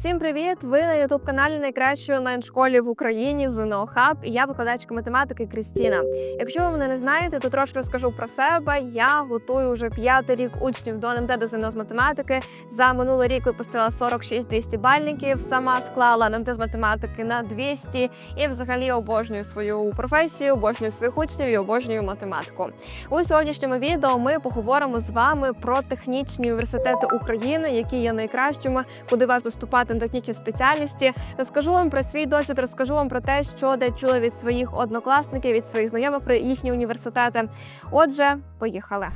Всім привіт! Ви на youtube каналі найкращої онлайн-школі в Україні ЗНО Хаб і я викладачка математики Крістіна. Якщо ви мене не знаєте, то трошки розкажу про себе. Я готую вже п'ятий рік учнів до НМТ до ЗНО з математики. За минулий рік випустила 46 200 бальників. Сама склала НМТ з математики на 200 і взагалі обожнюю свою професію, обожнюю своїх учнів і обожнюю математику. У сьогоднішньому відео ми поговоримо з вами про технічні університети України, які є найкращими, куди варто вступати технічні спеціальності. Розкажу вам про свій досвід, розкажу вам про те, що де чула від своїх однокласників, від своїх знайомих про їхні університети. Отже, поїхали.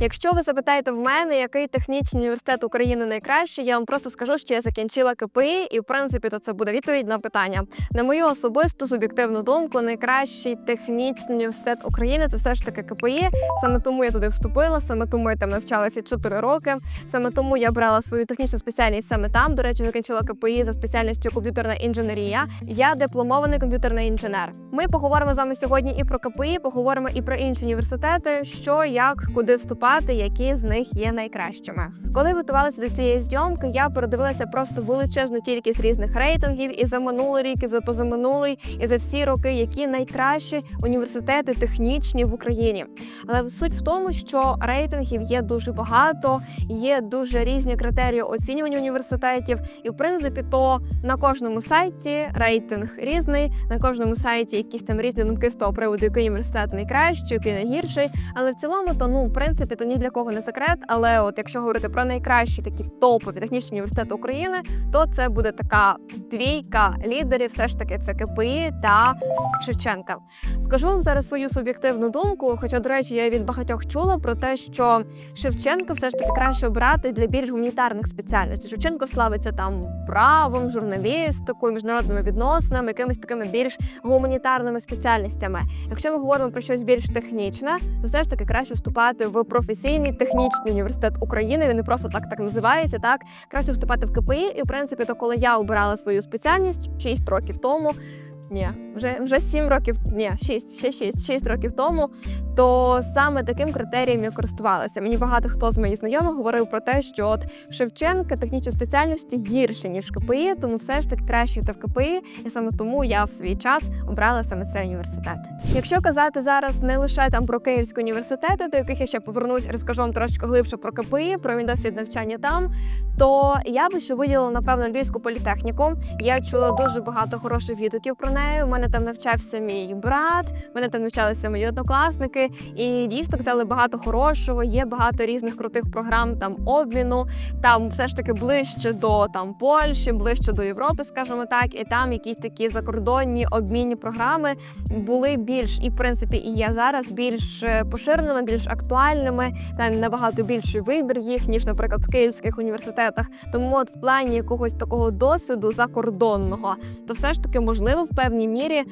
Якщо ви запитаєте в мене, який технічний університет України найкращий, я вам просто скажу, що я закінчила КПІ, і в принципі то це буде відповідь на питання. На мою особисту суб'єктивну думку, найкращий технічний університет України це все ж таки КПІ. Саме тому я туди вступила, саме тому я там навчалася 4 роки. Саме тому я брала свою технічну спеціальність саме там. До речі, закінчила КПІ за спеціальністю комп'ютерна інженерія. Я дипломований комп'ютерний інженер. Ми поговоримо з вами сьогодні і про КПІ, поговоримо і про інші університети, що як, куди вступати, які з них є найкращими. Коли готувалася до цієї зйомки, я передивилася просто величезну кількість різних рейтингів і за минулий рік, і за позаминулий, і за всі роки, які найкращі університети технічні в Україні. Але суть в тому, що рейтингів є дуже багато, є дуже різні критерії оцінювання університетів, і в принципі, то на кожному сайті рейтинг різний, на кожному сайті якісь там різні думки з того приводу, який університет найкращий, який найгірший. Але в цілому, то ну в принципі, то ні для кого не секрет. Але от якщо говорити про найкращі такі топові технічні університети України, то це буде така двійка лідерів, все ж таки це КПІ та Шевченка. Скажу вам зараз свою суб'єктивну думку. Хоча, до речі, я від багатьох чула про те, що Шевченка все ж таки краще обрати для більш гуманітарних спеціальностей. Шевченко славиться там правом, журналістикою, міжнародними відносинами, якимись такими більш гуманітарними спеціальностями. Якщо ми говоримо про щось більш технічне, то все ж таки краще вступати в професійний технічний університет України. Він не просто так так називається. Так краще вступати в КПІ. І в принципі, то коли я обирала свою спеціальність 6 років тому. Ні, вже вже сім років, ні, шість, ще 6, 6 років тому, то саме таким критерієм я користувалася. Мені багато хто з моїх знайомих говорив про те, що от Шевченка технічні спеціальності гірше, ніж КПІ, тому все ж таки краще йти в КПІ, і саме тому я в свій час обрала саме цей університет. Якщо казати зараз не лише там про київські університети, до яких я ще повернусь, розкажу вам трошки глибше про КПІ, про мій досвід навчання там, то я би ще виділила напевно львівську політехніку. Я чула дуже багато хороших відгуків про неї. У мене там навчався мій брат, у мене там навчалися мої однокласники, і дійсно казали багато хорошого. Є багато різних крутих програм там обміну. Там все ж таки ближче до там Польщі, ближче до Європи, скажімо так, і там якісь такі закордонні обмінні програми були більш і в принципі і є зараз більш е, поширеними, більш актуальними. Там набагато більший вибір їх ніж, наприклад, в київських університетах. Тому, от в плані якогось такого досвіду закордонного, то все ж таки можливо в певній мірі.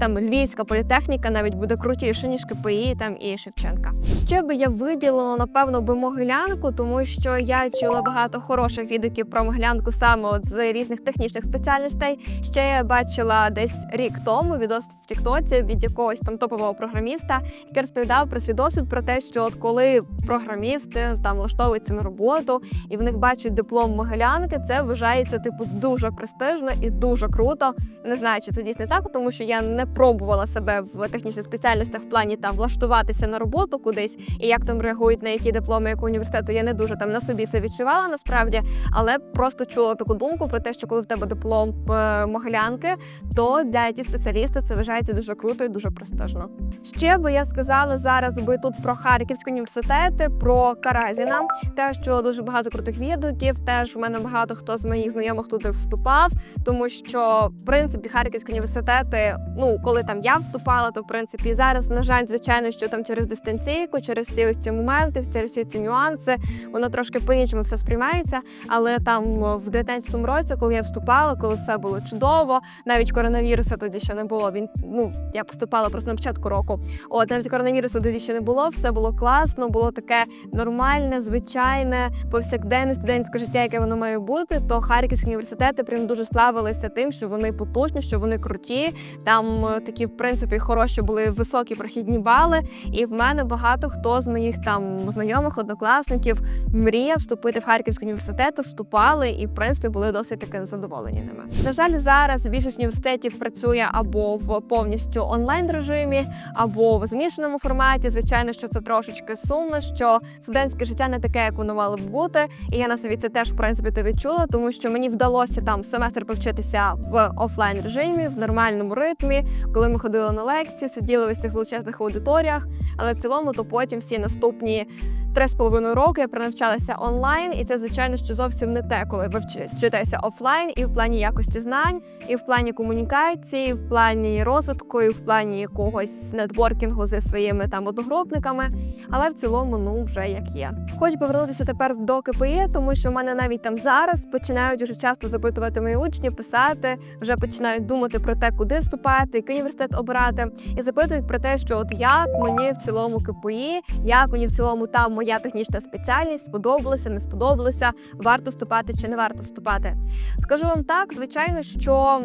Там львівська політехніка навіть буде крутіше ніж КПІ там і Шевченка. Ще би я виділила напевно би Могилянку, тому що я чула багато хороших відгуків про Могилянку саме от з різних технічних спеціальностей. Ще я бачила десь рік тому відос в Тіктоці від якогось там топового програміста, який розповідав про свій досвід про те, що от коли програмісти там влаштовуються на роботу і в них бачать диплом Могилянки, це вважається типу дуже престижно і дуже круто. Не знаю, чи це дійсно так, тому що я не пробувала себе в технічних спеціальностях в плані там влаштуватися на роботу кудись, і як там реагують на які дипломи якого університету. Я не дуже там на собі це відчувала насправді, але просто чула таку думку про те, що коли в тебе диплом е, Могилянки, то для it спеціаліста це вважається дуже круто і дуже престижно. Ще би я сказала зараз би тут про Харківські університети, про Каразіна. Те, що дуже багато крутих відгуків. Теж у мене багато хто з моїх знайомих туди вступав, тому що в принципі харківські університети, ну коли там я вступала, то в принципі зараз, на жаль, звичайно, що там через дистанційку, через всі ось ці моменти, через всі ці нюанси, воно трошки по-іншому все сприймається. Але там в 19-му році, коли я вступала, коли все було чудово, навіть коронавірусу тоді ще не було. Він ну я поступала просто на початку року. От навіть коронавірусу тоді ще не було, все було класно, було таке нормальне, звичайне, повсякденне студентське життя, яке воно має бути. То харківські університети прям дуже славилися тим, що вони потужні, що вони круті. Там е, такі, в принципі, хороші були високі прохідні бали. І в мене багато хто з моїх там знайомих, однокласників мріяв вступити в Харківський університет, вступали і в принципі були досить таки задоволені ними. На жаль, зараз більшість університетів працює або в повністю онлайн режимі, або в змішаному форматі. Звичайно, що це трошечки сумно, що студентське життя не таке, як воно мало б бути. І я на собі це теж в принципі то відчула, тому що мені вдалося там семестр повчитися в офлайн режимі, в нормальному ритмі, коли ми ходили на лекції, сиділи в цих величезних аудиторіях. Але в цілому, то потім всі наступні три з половиною роки я принавчалася онлайн, і це звичайно, що зовсім не те, коли ви вчитеся офлайн, і в плані якості знань, і в плані комунікації, і в плані розвитку, і в плані якогось нетворкінгу зі своїми там одногрупниками. Але в цілому, ну вже як є. Хочу повернутися тепер до КПІ, тому що в мене навіть там зараз починають дуже часто запитувати мої учні, писати, вже починають думати про те, куди вступати, який університет обирати, і запитують про те, що от як мені в цілому КПІ, як мені в цілому там моя технічна спеціальність сподобалося, не сподобалося, варто вступати чи не варто вступати. Скажу вам так, звичайно, що.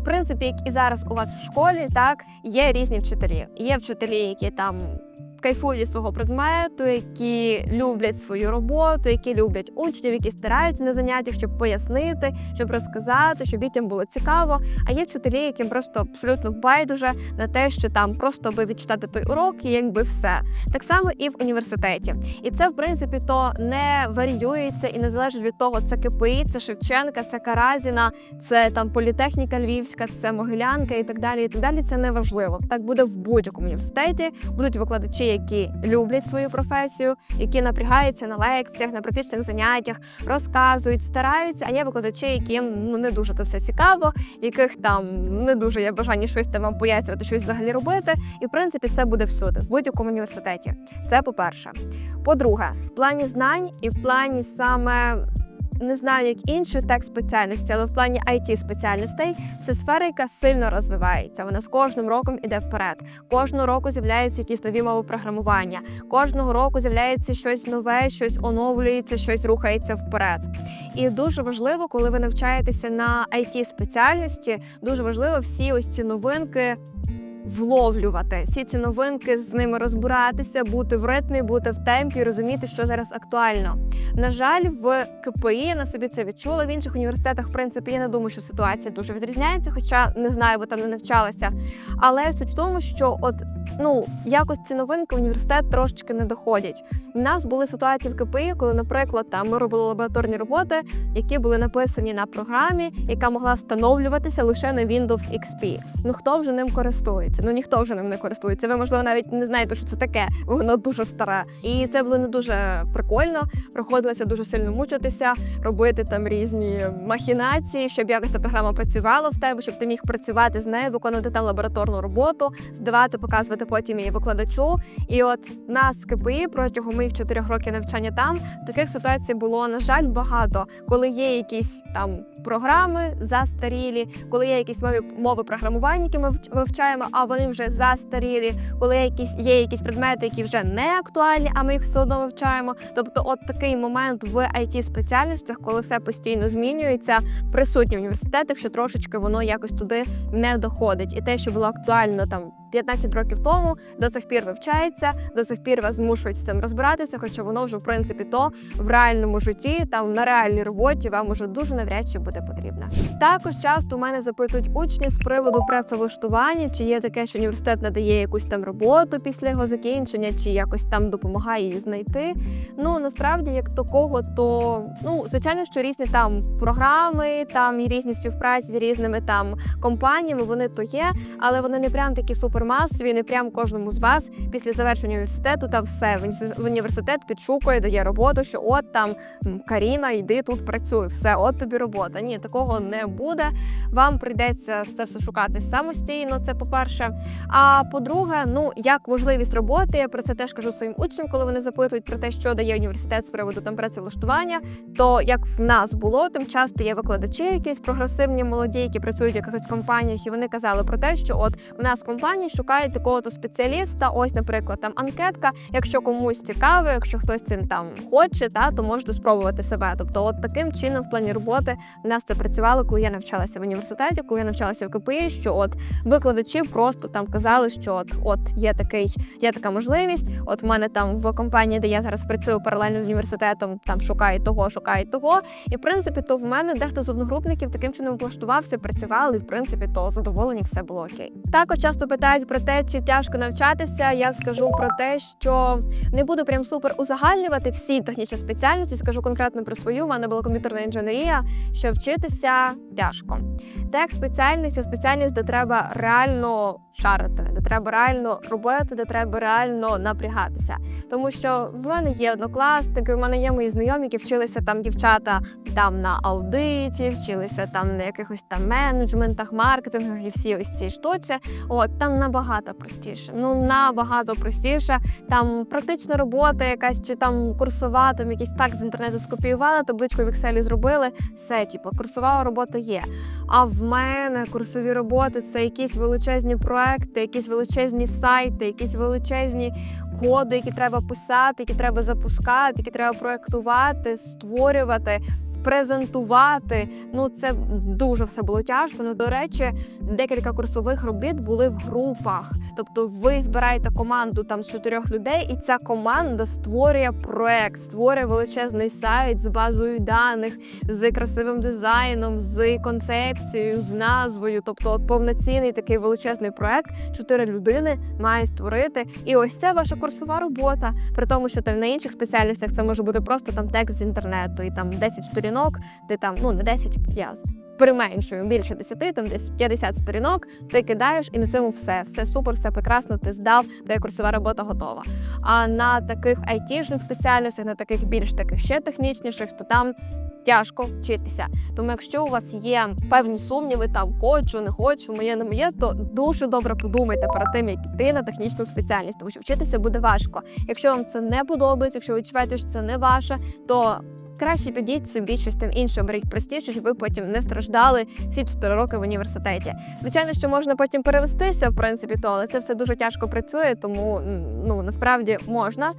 В принципі, як і зараз у вас в школі, так є різні вчителі. Є вчителі, які там кайфують від свого предмету, які люблять свою роботу, які люблять учнів, які стараються на заняттях, щоб пояснити, щоб розказати, щоб дітям було цікаво. А є вчителі, яким просто абсолютно байдуже на те, що там просто аби відчитати той урок, і якби все. Так само і в університеті. І це, в принципі, то не варіюється і не залежить від того, це КПІ, це Шевченка, це Каразіна, це там політехніка Львівська, це Могилянка і так далі. І так далі. Це не важливо. Так буде в будь-якому університеті. Будуть викладачі, які люблять свою професію, які напрягаються на лекціях, на практичних заняттях, розказують, стараються. А є викладачі, яким ну не дуже це все цікаво, яких там не дуже є бажання щось там пояснювати, щось взагалі робити. І в принципі це буде всюди, в будь-якому університеті. Це по-перше. По-друге, в плані знань і в плані саме. Не знаю, як інші тек спеціальності, але в плані it спеціальностей це сфера, яка сильно розвивається. Вона з кожним роком іде вперед. Кожного року з'являються якісь нові мови програмування. Кожного року з'являється щось нове, щось оновлюється, щось рухається вперед. І дуже важливо, коли ви навчаєтеся на it спеціальності, дуже важливо всі ось ці новинки вловлювати всі ці новинки з ними розбиратися, бути в ритмі, бути в темпі, розуміти, що зараз актуально. На жаль, в КПІ на собі це відчула. В інших університетах, в принципі, я не думаю, що ситуація дуже відрізняється, хоча не знаю, бо там не навчалася. Але суть в тому, що от ну якось ці новинки в університет трошечки не доходять. У нас були ситуації в КПІ, коли, наприклад, там ми робили лабораторні роботи, які були написані на програмі, яка могла встановлюватися лише на Windows XP. Ну хто вже ним користується? Ну ніхто вже ним не користується. Ви можливо навіть не знаєте, що це таке, воно дуже старе. І це було не дуже прикольно. Приходилося дуже сильно мучитися, робити там різні махінації, щоб якось ця програма працювала в тебе, щоб ти міг працювати з нею, виконувати там лабораторну роботу, здавати, показувати потім її викладачу. І от нас в КПІ протягом моїх чотирьох років навчання там таких ситуацій було на жаль багато, коли є якісь там програми застарілі, коли є якісь мови мови програмування, які ми вч- вивчаємо, а вони вже застарілі, коли є якісь є якісь предмети, які вже не актуальні, а ми їх все одно вивчаємо. Тобто, от такий момент в it спеціальностях, коли все постійно змінюється, присутній в університетах, що трошечки воно якось туди не доходить. І те, що було актуально там 15 років тому, до сих пір вивчається, до сих пір вас змушують з цим розбиратися, хоча воно вже в принципі то в реальному житті, там на реальній роботі вам уже дуже навряд чи буде потрібно. Також часто у мене запитують учні з приводу працевлаштування, чи є таке, що університет надає якусь там роботу після його закінчення, чи якось там допомагає її знайти. Ну насправді, як такого, то ну звичайно, що різні там програми, там і різні співпраці з різними там компаніями, вони то є, але вони не прям такі супермасові, не прям кожному з вас після завершення університету та все в університет підшукує, дає роботу, що от там Каріна, йди тут працюй, все, от тобі робота. Ні, такого не буде. Вам прийдеться це все шукати самостійно. Це по-перше. А по-друге, ну як можливість роботи, я про це теж кажу своїм учням, коли вони запитують про те, що дає університет з приводу там працевлаштування. То як в нас було, тим часто є викладачі, якісь прогресивні молоді, які працюють в якихось компаніях, і вони казали про те, що от в нас компанії шукають такого-то спеціаліста. Ось, наприклад, там анкетка. Якщо комусь цікаво, якщо хтось цим там хоче, та то можете спробувати себе. Тобто, от таким чином в плані роботи У нас це працювало, коли я навчалася в університеті, коли я навчалася в КПІ, що от викладачі просто там казали, що от от є такий, є така можливість. От в мене там в компанії, де я зараз працюю паралельно з університетом, там шукають того, шукають того. І в принципі, то в мене дехто з одногрупників таким чином влаштувався, працювали, і в принципі, то задоволені, все було окей. Також часто питають про те, чи тяжко навчатися. Я скажу про те, що не буду прям супер узагальнювати всі технічні спеціальності. Скажу конкретно про свою. У мене була комп'ютерна інженерія, що вчитися тяжко. Тех спеціальність це спеціальність, де треба реально шарити, де треба реально робити, де треба реально напрягатися. Тому що в мене є однокласники, в мене є мої знайомі, які вчилися там дівчата там на аудиті, вчилися там на якихось там менеджментах, маркетингах і всі ось ці штуці. От там набагато простіше. Ну набагато простіше. Там практична робота, якась чи там курсова, там якісь так з інтернету скопіювали, табличку в Excel зробили. Все, типу, курсова робота є. А в мене курсові роботи це якісь величезні проекти, якісь величезні сайти, якісь величезні коди, які треба писати, які треба запускати, які треба проектувати, створювати. Презентувати, ну це дуже все було тяжко. Ну до речі, декілька курсових робіт були в групах. Тобто, ви збираєте команду там з чотирьох людей, і ця команда створює проект, створює величезний сайт з базою даних, з красивим дизайном, з концепцією, з назвою. Тобто, от повноцінний такий величезний проект. Чотири людини мають створити. І ось це ваша курсова робота. При тому, що там на інших спеціальностях це може бути просто там текст з інтернету, і там 10 сторінок, ти там ну не 10, я применшую більше 10, там десь 50 сторінок, ти кидаєш і на цьому все. Все супер, все прекрасно, ти здав, де курсова робота готова. А на таких айтішних спеціальностях, на таких більш таких ще технічніших, то там тяжко вчитися. Тому якщо у вас є певні сумніви, там хочу, не хочу, моє не моє, то дуже добре подумайте перед тим, як йти на технічну спеціальність, тому що вчитися буде важко. Якщо вам це не подобається, якщо ви відчуваєте, що це не ваше, то Краще підіть собі щось там інше, беріть простіше, щоб ви потім не страждали всі 4 роки в університеті. Звичайно, що можна потім перевестися, в принципі, то але це все дуже тяжко працює, тому ну насправді можна.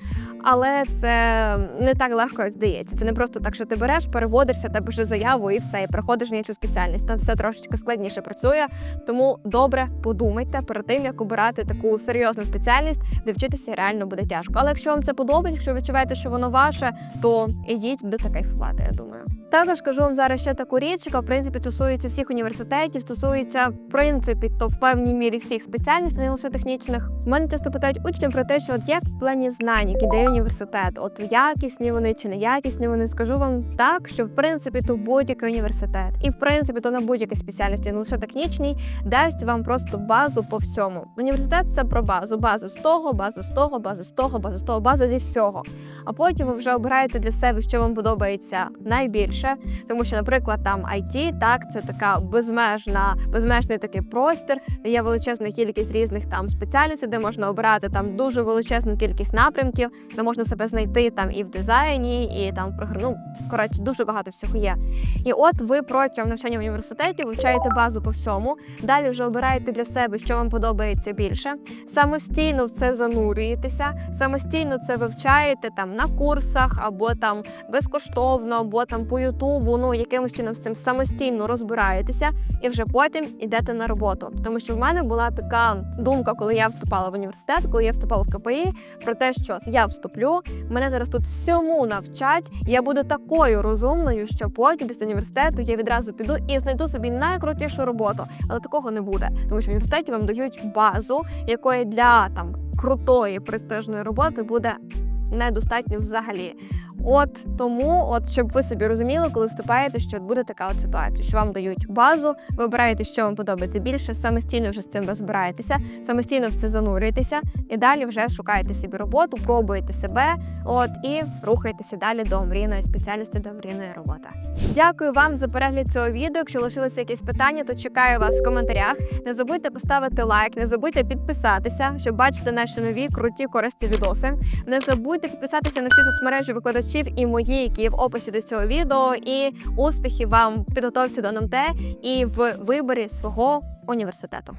Але це не так легко, як здається. Це не просто так, що ти береш, переводишся, та пишеш заяву і все, і приходиш на іншу спеціальність. Там все трошечки складніше працює. Тому добре подумайте перед тим, як обирати таку серйозну спеціальність, де вчитися реально буде тяжко. Але якщо вам це подобається, якщо ви відчуваєте, що воно ваше, то ідіть будете кайфувати, я думаю. Також кажу вам зараз ще таку річ, яка в принципі стосується всіх університетів, стосується в принципі то в певній мірі всіх спеціальностей, не лише технічних. У мене часто питають учнів про те, що от як в плані знань, які дає університет, от якісні вони чи неякісні вони. Скажу вам так, що в принципі то будь-який університет, і в принципі то на будь-якій спеціальності, не лише технічній, дасть вам просто базу по всьому. Університет це про базу, база з того, база з того, база з того, база з того, база зі всього. А потім ви вже обираєте для себе, що вам подобається найбільше, тому що, наприклад, там IT, так це така безмежна, безмежний такий простір, де є величезна кількість різних там спеціальностей, де можна обирати там дуже величезну кількість напрямків, де можна себе знайти там і в дизайні, і там в прогр- ну, коротше, дуже багато всього є. І от ви протягом навчання в університеті вивчаєте базу по всьому. Далі вже обираєте для себе, що вам подобається більше. Самостійно в це занурюєтеся, самостійно це вивчаєте там на курсах або там безкоштовно, або там по Ютубу. Ну якимось чином з цим самостійно розбираєтеся, і вже потім йдете на роботу. Тому що в мене була така думка, коли я вступала в університет, коли я вступала в КПІ, про те, що я вступлю, мене зараз тут всьому навчать. Я буду такою розумною, що потім після університету я відразу піду і знайду собі найкрутішу роботу. Але такого не буде, тому що в університеті вам дають базу, якої для там крутої престижної роботи буде недостатньо взагалі. От тому, от щоб ви собі розуміли, коли вступаєте, що буде така от ситуація, що вам дають базу, ви обираєте, що вам подобається більше, самостійно вже з цим розбираєтеся, самостійно в це занурюєтеся, і далі вже шукаєте собі роботу, пробуєте себе, от і рухаєтеся далі до мрійної спеціальності, до мрійної роботи. Дякую вам за перегляд цього відео. Якщо лишилися якісь питання, то чекаю вас в коментарях. Не забудьте поставити лайк, не забудьте підписатися, щоб бачити наші нові круті корисні відоси. Не забудьте підписатися на всі соцмережі викладачів і мої, які є в описі до цього відео. І успіхів вам в підготовці до НМТ і в виборі свого університету.